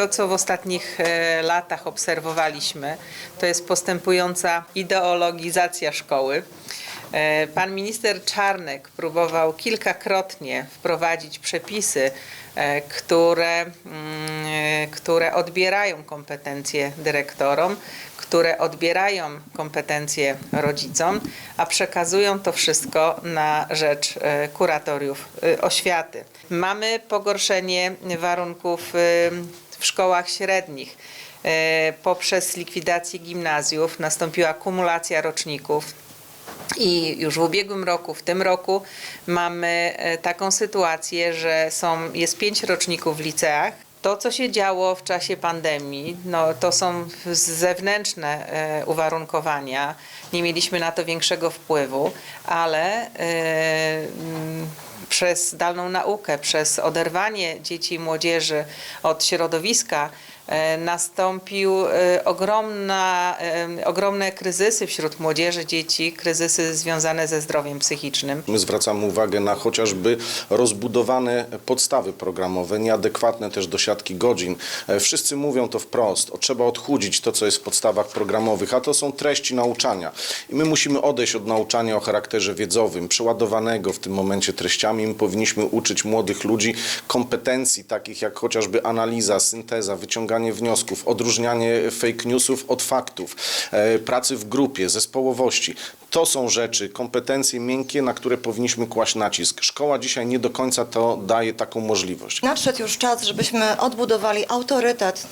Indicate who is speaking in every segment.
Speaker 1: To, co w ostatnich e, latach obserwowaliśmy, to jest postępująca ideologizacja szkoły. E, Pan minister Czarnek próbował kilkakrotnie wprowadzić przepisy, e, które, mm, które odbierają kompetencje dyrektorom, które odbierają kompetencje rodzicom, a przekazują to wszystko na rzecz kuratoriów oświaty. Mamy pogorszenie warunków w szkołach średnich. E, Poprzez likwidację gimnazjów nastąpiła kumulacja roczników. I już w ubiegłym roku, w tym roku mamy e, taką sytuację, że są, jest pięć roczników w liceach. To, co się działo w czasie pandemii, no, to są zewnętrzne e, uwarunkowania. Nie mieliśmy na to większego wpływu, ale przez zdalną naukę, przez oderwanie dzieci i młodzieży od środowiska e, nastąpił e, ogromna, e, ogromne kryzysy wśród młodzieży, dzieci, kryzysy związane ze zdrowiem psychicznym.
Speaker 2: My zwracamy uwagę na chociażby rozbudowane podstawy programowe, nieadekwatne też do siatki godzin. Wszyscy mówią to wprost, o, trzeba odchudzić to, co jest w podstawach programowych, a to są treści nauczania. I my musimy odejść od nauczania o charakterze wiedzowym, przeładowanego w tym momencie treściami. My powinniśmy uczyć młodych ludzi kompetencji takich jak chociażby analiza, synteza, wyciąganie wniosków, odróżnianie fake newsów od faktów, e, pracy w grupie, zespołowości. To są rzeczy, kompetencje miękkie, na które powinniśmy kłaść nacisk. Szkoła dzisiaj nie do końca to daje taką możliwość.
Speaker 3: Nadszedł już czas, żebyśmy odbudowali autorytet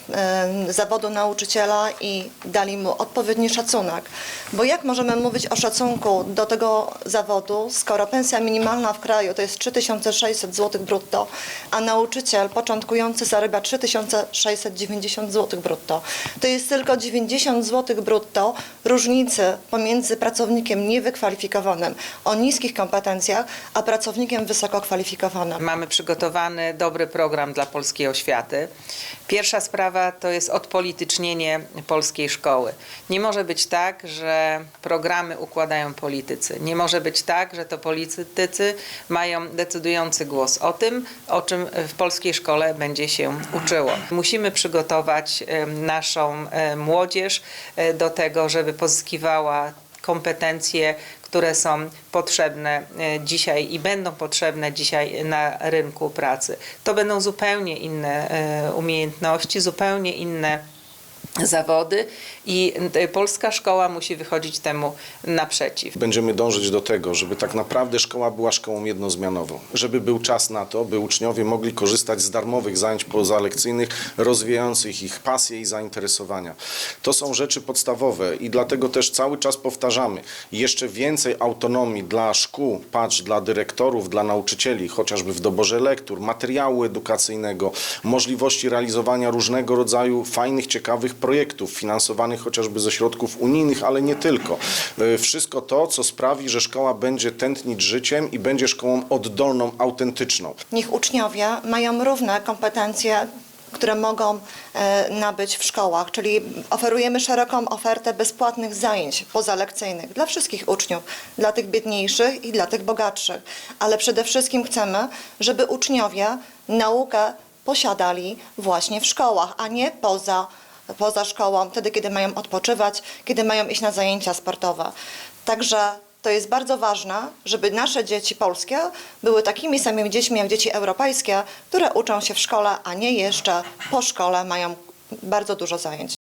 Speaker 3: zawodu nauczyciela i dali mu odpowiedni szacunek. Bo jak możemy mówić o szacunku do tego zawodu, skoro pensja minimalna w kraju to jest 3600 zł brutto, a nauczyciel początkujący zarabia 3690 zł brutto. To jest tylko 90 zł brutto różnicy pomiędzy pracownikiem niewykwalifikowanym o niskich kompetencjach, a pracownikiem wysoko kwalifikowanym.
Speaker 1: Mamy przygotowany dobry program dla polskiej oświaty. Pierwsza sprawa to jest odpolitycznienie polskiej szkoły. Nie może być tak, że programy układają politycy. Nie może być tak, że to politycy mają decydujący głos o tym, o czym w polskiej szkole będzie się uczyło. Musimy przygotować naszą młodzież e, do tego, żeby pozyskiwała kompetencje, które są potrzebne e, dzisiaj i będą potrzebne dzisiaj na rynku pracy. To będą zupełnie inne e, umiejętności, zupełnie inne zawody i e, polska szkoła musi wychodzić temu naprzeciw.
Speaker 2: Będziemy dążyć do tego, żeby tak naprawdę szkoła była szkołą jednozmianową. Żeby był czas na to, by uczniowie mogli korzystać z darmowych zajęć pozalekcyjnych, rozwijających ich pasje i zainteresowania. To są rzeczy podstawowe i dlatego też cały czas powtarzamy. Jeszcze więcej autonomii dla szkół, patrz, dla dyrektorów, dla nauczycieli, chociażby w doborze lektur, materiału edukacyjnego, możliwości realizowania różnego rodzaju fajnych, ciekawych projektów finansowanych chociażby ze środków unijnych, ale nie tylko. E, Wszystko to, co sprawi, że szkoła będzie tętnić życiem i będzie szkołą oddolną, autentyczną.
Speaker 3: Niech uczniowie mają równe kompetencje, które mogą e, nabyć w szkołach, czyli oferujemy szeroką ofertę bezpłatnych zajęć pozalekcyjnych dla wszystkich uczniów, dla tych biedniejszych i dla tych bogatszych. Ale przede wszystkim chcemy, żeby uczniowie naukę posiadali właśnie w szkołach, a nie poza, poza szkołą, wtedy kiedy mają odpoczywać, kiedy mają iść na zajęcia sportowe. Także to jest bardzo ważne, żeby nasze dzieci polskie były takimi samymi dziećmi jak dzieci europejskie, które uczą się w szkole, a nie jeszcze po szkole mają bardzo dużo zajęć.